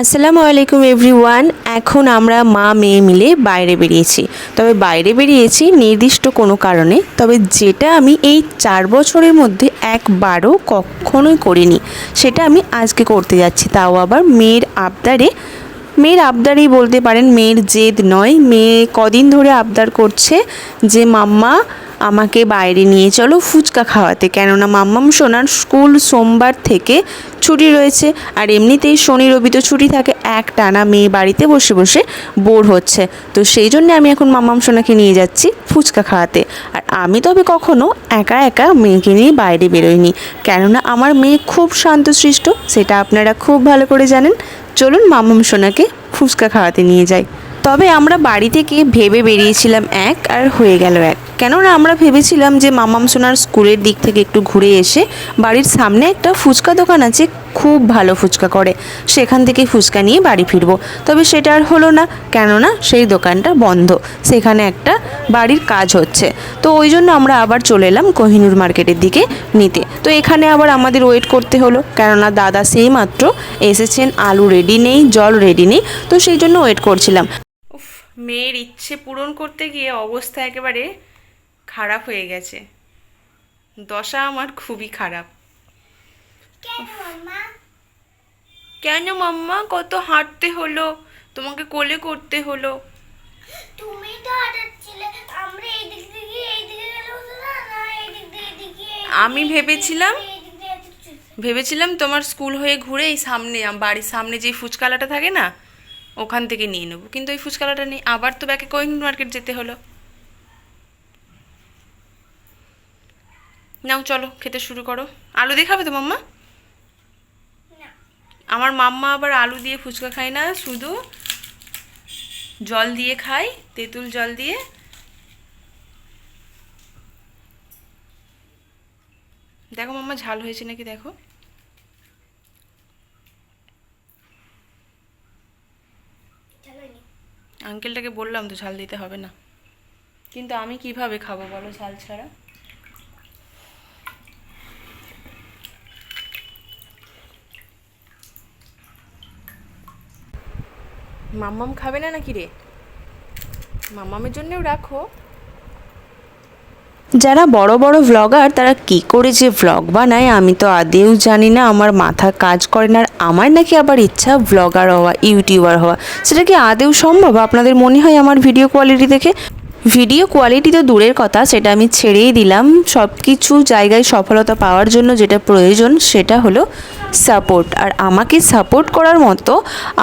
আসসালামু আলাইকুম এভরিওয়ান। এখন আমরা মা মেয়ে মিলে বাইরে বেরিয়েছি। তবে বাইরে বেরিয়েছি নির্দিষ্ট কোনো কারণে। তবে যেটা আমি এই চার বছরের মধ্যে একবারও কখনোই করিনি, সেটা আমি আজকে করতে যাচ্ছি। তাও আবার মেয়ের আবদারে। মেয়ের আবদারেই বলতে পারেন, মেয়ের জেদ নয়। মেয়ে কদিন ধরে আবদার করছে যে, মাম্মা আমাকে বাইরে নিয়ে চলো ফুচকা খাওয়াতে। কেননা মাম্মাম সোনার স্কুল সোমবার থেকে ছুটি রয়েছে। আর এমনিতেই শনি, রবি তো ছুটি থাকে এক টানা মেয়ে বাড়িতে বসে বসে বোর হচ্ছে। তো সেই জন্য আমি এখন মাম্মাম সোনাকে নিয়ে যাচ্ছি ফুচকা খাওয়াতে। আর আমি তবে কখনো একা একা মেয়েকে নিয়ে বাইরে বেরোইনি। কেননা আমার মেয়ে খুব শান্ত শান্তশিষ্ট, সেটা আপনারা খুব ভালো করে জানেন। চলুন মাম্মাম সোনাকে ফুচকা খাওয়াতে নিয়ে যাই। তবে আমরা বাড়ি থেকে ভেবে বেরিয়েছিলাম এক আর হয়ে গেল এক। কেননা আমরা ভেবেছিলাম যে মামাম সোনার স্কুলের দিক থেকে একটু ঘুরে এসে বাড়ির সামনে একটা ফুচকা দোকান আছে, খুব ভালো ফুচকা করে। সেখান থেকে ফুচকা নিয়ে বাড়ি ফিরবো। তবে সেটা আর হলো না, কেননা সেই দোকানটা বন্ধ। সেখানে একটা বাড়ির কাজ হচ্ছে। তো ওই জন্য আমরা আবার চলে এলাম কোহিনুর মার্কেটের দিকে নিতে। তো এখানে আবার আমাদের ওয়েট করতে হলো, কেননা দাদা সেই মাত্র এসেছেন, আলু রেডি নেই, জল রেডি নেই। তো সেই জন্য ওয়েট করছিলাম। মেয়ের ইচ্ছে পূরণ করতে গিয়ে অবস্থা একেবারে খারাপ হয়ে গেছে। দশা আমার খুবই খারাপ। কেন মাম্মা? কত হাঁটতে হলো তোমাকে কোলে করতে হলো। তুমি তো হাঁটাচ্ছিলে আমরা এই দিক থেকে এই দিকে গেলে হতো না না এই দিক দিয়ে এদিকে আমি ভেবেছিলাম। ভেবেছিলাম তোমার স্কুল হয়ে ঘুরে এই সামনে আম- বাড়ির সামনে যে ফুচকালাটা থাকে না ওখান থেকে নিয়ে নেব। কিন্তু ওই ফুচকালাটা নেই আবার তো ব্যাকে কোহিনুর মার্কেট যেতে হলো। নাও চলো খেতে শুরু করো। আলু দিয়ে খাবে তো মাম্মা? আমার মাম্মা আবার আলু দিয়ে ফুচকা খায় না শুধু জল দিয়ে খায় তেঁতুল জল দিয়ে। দেখো মাম্মা ঝাল হয়েছে নাকি দেখো? আঙ্কেলটাকে বললাম তো ঝাল দিতে হবে না। কিন্তু আমি কীভাবে খাব বলো ঝাল ছাড়া? মাম্মাম খাবে না নাকি রে? মাম্মামের জন্যও রাখো। যারা বড় বড় ভ্লগার তারা কি করে যে ভ্লগ বানায়, আমি তো আদেও জানি না। আমার মাথা কাজ করে না, আর আমার নাকি আবার ইচ্ছা ভ্লগার হওয়া ইউটিউবার হওয়া। সেটা কি আদেও সম্ভব? আপনাদের মনে হয় আমার ভিডিও কোয়ালিটি দেখে? ভিডিও কোয়ালিটি তো দূরের কথা, সেটা আমি ছেড়েই দিলাম। সব কিছু জায়গায় সফলতা পাওয়ার জন্য যেটা প্রয়োজন, সেটা হলো সাপোর্ট। আর আমাকে সাপোর্ট করার মতো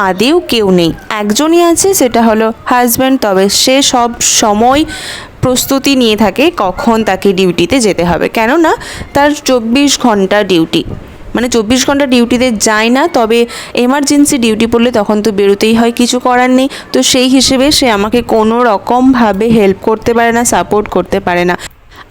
আদেও কেউ নেই। একজনই আছে, সেটা হলো হাজব্যান্ড তবে সে সব সময় প্রস্তুতি নিয়ে থাকে কখন তাকে ডিউটিতে যেতে হবে। কেননা তার চব্বিশ ঘণ্টা ডিউটি মানে চব্বিশ ঘণ্টা ডিউটিতে যায় না, তবে এমার্জেন্সি ডিউটি পড়লে তখন তো বেরোতেই হয়, কিছু করার নেই। তো সেই হিসেবে সে আমাকে কোনো রকমভাবে হেল্প করতে পারে না সাপোর্ট করতে পারে না।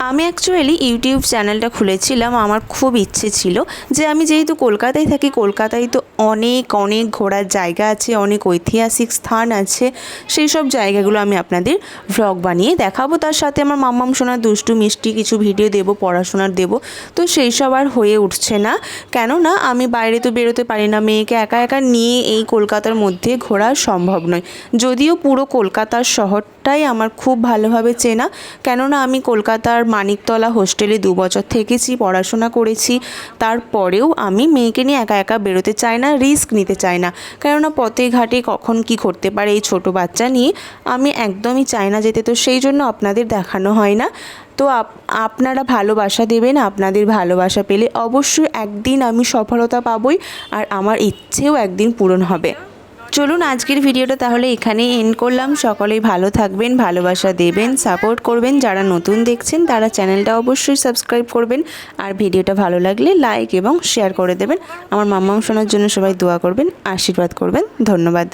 আমি অ্যাকচুয়ালি ইউটিউব চ্যানেলটা খুলেছিলাম, আমার খুব ইচ্ছে ছিল যে আমি যেহেতু কলকাতায় থাকি, কলকাতায় তো অনেক অনেক ঘোরার জায়গা আছে, অনেক ঐতিহাসিক স্থান আছে, সেই সব জায়গাগুলো আমি আপনাদের ভ্লগ বানিয়ে দেখাবো। তার সাথে আমার মাম্মাম শোনার দুষ্টু মিষ্টি কিছু ভিডিও দেব, পড়াশোনার দেব, তো সেই সব আর হয়ে উঠছে না। কেননা আমি বাইরে তো বেরোতে পারি না, মেয়েকে একা একা নিয়ে এই কলকাতার মধ্যে ঘোরা সম্ভব নয়। যদিও পুরো কলকাতার শহরটাই আমার খুব ভালোভাবে চেনা, কেননা আমি কলকাতার মানিকতলা হোস্টেলে দু বছর থেকেছি, পড়াশোনা করেছি। তারপরেও আমি মেয়েকে নিয়ে একা একা বেরোতে চাই না, রিস্ক নিতে চাই না। কেননা পথে ঘাটে কখন কি করতে পারে এই ছোট বাচ্চা নিয়ে আমি একদমই চাই না যেতে। তো সেই জন্য আপনাদের দেখানো হয় না। তো আপ- আপনারা ভালোবাসা দেবেন, আপনাদের ভালোবাসা পেলে অবশ্যই একদিন আমি সফলতা পাবই আর আমার ইচ্ছেও একদিন পূরণ হবে। চলুন আজকের ভিডিওটা তাহলে এখানে এন্ড করলাম। সকলেই ভালো থাকবেন, ভালোবাসা দেবেন সাপোর্ট করবেন। যারা নতুন দেখছেন, তারা চ্যানেলটা অবশ্যই সাবস্ক্রাইব করবেন। আর ভিডিওটা ভালো লাগলে লাইক এবং শেয়ার করে দেবেন। আমার মাম্মা শোনার জন্য সবাই দোয়া করবেন, আশীর্বাদ করবেন। ধন্যবাদ।